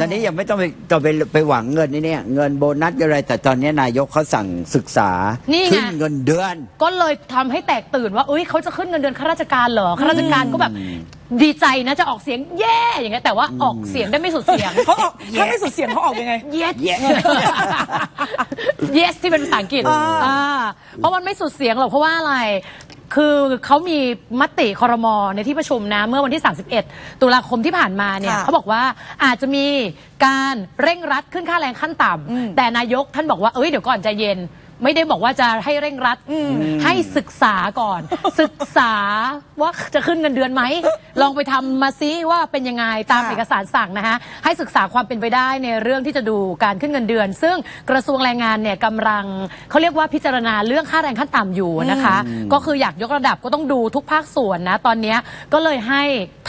ตอนนี้ยังไม่ต้องไปต้องไปไปหวังเงินนี่เนี่ยเงินโบนัสอะไร แต่ตอนนี้นายกเขาสั่งศึกษานี่ไง ขึ้นเงินเดือน ก็เลยทำให้แตกตื่นว่าเอ้ยเขาจะขึ้นเงินเดือนข้าราชการเหรอข้าราชการก็แบบดีใจนะจะออกเสียงเย่อย่างเงี้ยแต่ว่าออกเสียงได้ไม่สุดเสียง เขาออกถ้าไม่สุดเสียงเขาออกยังไง yes Yes yes ที่เป็นภาษาอังกฤษอ่าอ่าเพราะมันไม่สุดเสียงหรอกเพราะว่าอะไร คือเขามีมติคอรมอในที่ประชุมนะ เมื่อวันที่ 31 ตุลาคมที่ผ่านมาเนี่ยค่ะเขาบอกว่าอาจจะมีการเร่งรัดขึ้นค่าแรงขั้นต่ำแต่นายกท่านบอกว่าเอ้ยเดี๋ยวก่อนใจเย็น ไม่ได้บอกว่าจะให้เร่งรัด ให้ศึกษาก่อน ศึกษาว่าจะขึ้นเงินเดือนไหม ลองไปทำมาซิว่าเป็นยังไงตามค่ะเอกสารสั่งนะคะให้ศึกษาความเป็นไปได้ในเรื่องที่จะดูการขึ้นเงินเดือน ซึ่งกระทรวงแรงงานเนี่ยกำลังเขาเรียกว่าพิจารณาเรื่องค่าแรงขั้นต่ำอยู่นะคะ ก็คืออยากยกระดับก็ต้องดูทุกภาคส่วนนะตอนเนี้ยก็เลยให้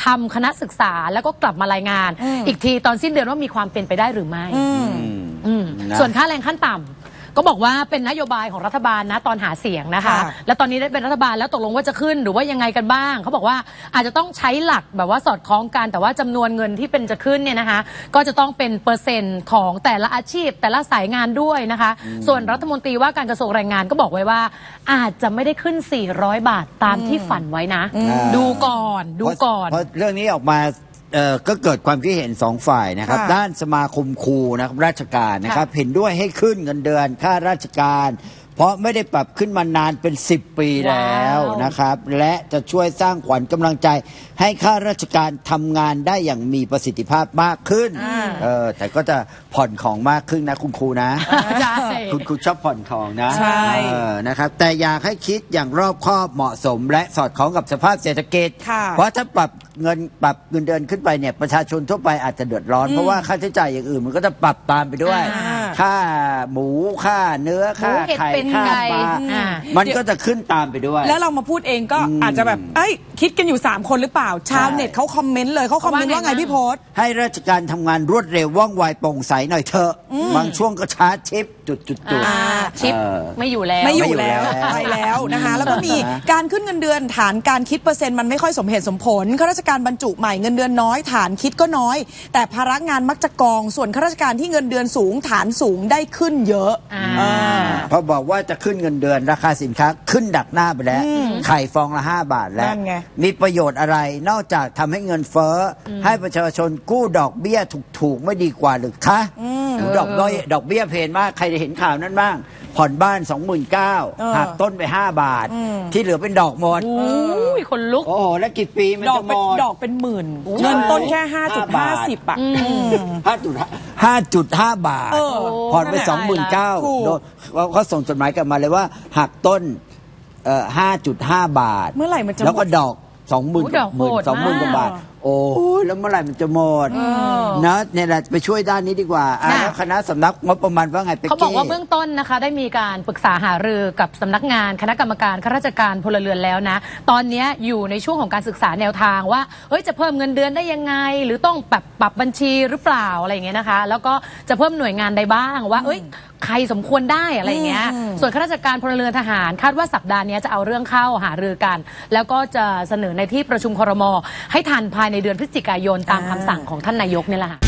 ทำคณะศึกษาแล้วก็กลับมารายงาน อีกทีตอนสิ้นเดือนว่ามีความเป็นไปได้หรือไม่อืมนะส่วนค่าแรงขั้นต่ำ ก็บอกว่าเป็นนโยบายของรัฐบาลนะตอนหาเสียงนะคะ ค่ะ แล้วตอนนี้ได้เป็นรัฐบาลแล้วตกลงว่าจะขึ้นหรือว่ายังไงกันบ้าง เขาบอกว่าอาจจะต้องใช้หลักแบบว่าสอดคล้องกัน แต่ว่าจำนวนเงินที่เป็นจะขึ้นเนี่ยนะคะก็จะต้องเป็นเปอร์เซ็นต์ของแต่ละอาชีพ แต่ละสายงานด้วยนะคะ ส่วนรัฐมนตรีว่าการกระทรวงแรงงานก็บอกไว้ว่า อาจจะไม่ได้ขึ้น 400 บาทตามที่ฝันไว้นะ อ่า ดูก่อนดูก่อน เพราะเรื่องนี้ออกมา เอ่อก็เกิดความคิดเห็นสองฝ่ายนะครับ ค่ะด้านสมาคมครูนะครับราชการนะครับ เห็นด้วยให้ขึ้นเงินเดือนค่าราชการ เพราะไม่ได้ปรับขึ้นมานานเป็น 10 ปีแล้วว้าว นะครับ และจะช่วยสร้างขวัญกำลังใจ ให้ข้าราชการทำงานได้อย่างมีประสิทธิภาพมากขึ้นอ่าเออแต่ก็จะผ่อนของมากขึ้นนะคุณครูนะ ใช่ คุณครูชอบผ่อนของนะใช่ เออนะครับ แต่อยากให้คิดอย่างรอบคอบเหมาะสม และสอดคล้องกับสภาพเศรษฐกิจ ค่ะ เพราะถ้าปรับเงินปรับเงินเดือนขึ้นไปเนี่ยประชาชนทั่วไปอาจจะเดือดร้อน เพราะว่าค่าใช้จ่ายอย่างอื่นมันก็จะปรับตามไปด้วย อ่า ค่าหมูค่าเนื้อค่าหมูเห็ดไข่เป็นค่าไก่ปลาอ่ามันก็จะขึ้นตามไปด้วย แล้วเรามาพูดเองก็อืมอาจจะแบบ เอ้ย คิดกันอยู่ 3 คนหรือเปล่า ชาวเน็ตเขาคอมเมนต์เลยเขาคอมเมนต์ว่าไงพี่โพสต์ให้ราชการทำงานรวดเร็วว่องไวโปร่งใสหน่อยเถอะ บางช่วงก็ช้าชิปจุดจุดจุด อ่าชิปเออไม่อยู่แล้ว ไม่อยู่ไม่อยู่แล้วแล้วไปแล้วนะคะ แล้วก็มีนะการขึ้นเงินเดือนฐานการคิดเปอร์เซ็นต์มันไม่ค่อยสมเหตุสมผลข้าราชการบรรจุใหม่เงินเดือนน้อย ฐานคิดก็น้อย แต่ภาระงานมักจะกองส่วนข้าราชการที่เงินเดือนสูง ฐานสูงได้ขึ้นเยอะอ่า อ่า พอบอกว่าจะขึ้นเงินเดือนราคาสินค้าขึ้นดักหน้าไปแล้ว ไข่ฟองละ 5 บาทแล้วนั่นไงมีประโยชน์อะไร นอกจากทำให้เงินเฟ้ออให้ประชาชนกู้ดอกเบี้ยถูกๆ ไม่ดีกว่าหรือคะโอ้ดอกเบี้ยดอกเบี้ยเพนมากใครได้เห็นข่าวนั้นบ้าง ผ่อนบ้าน 2 9 0 0เออหักต้นไป 5 บาท ที่เหลือเป็นดอกหมดอุ้ยคนลุก โอ้โหแล้วกี่ปีมันดอกจะหมเป็นด ดอกเป็นหมื่นเงินต้นแค่5.50อะ ห้าจุดห้าจุดห้าบาทเออผ่อนไปนั่นแหละ สองหมื่นเก้าถูกเขาส่งจดหมายกลับมาเลยว่าหักต้น เอ่อห้าจุดห้าบาท เมื่อไหร่มันจะแล้วก็หมด ดอกสองหมื่นโอ้ดอกหมื่นโหดสองหมื่นกว่าบาท มาก โอ้ยแล้วเมื่อไหร่มันจะหมดนะเนี่ยแหละไปช่วยด้านนี้ดีกว่าอะค่ะแล้วคณะสำนักงบประมาณว่าไงไปเขาบอกว่าเบื้องต้นนะคะ ได้มีการปรึกษาหารือกับสำนักงานคณะกรรมการข้าราชการพลเรือนแล้วนะ ตอนเนี้ยอยู่ในช่วงของการศึกษาแนวทางว่าเฮ้ยจะเพิ่มเงินเดือนได้ยังไง หรือต้องปรับปรับบัญชีหรือเปล่าอะไรอย่างเงี้ยนะคะ แล้วก็จะเพิ่มหน่วยงานใดบ้างว่า เอ้ยใครสมควรได้อะไรอย่างเงี้ย ส่วนข้าราชการพลเรือนทหาร คาดว่าสัปดาห์นี้จะเอาเรื่องเข้าหารือกัน แล้วก็จะเสนอในที่ประชุมครม ให้ทันภายายในเดือนพฤศจิกายนตามคำสั่งของท่านนายกนี่แหละค่ะ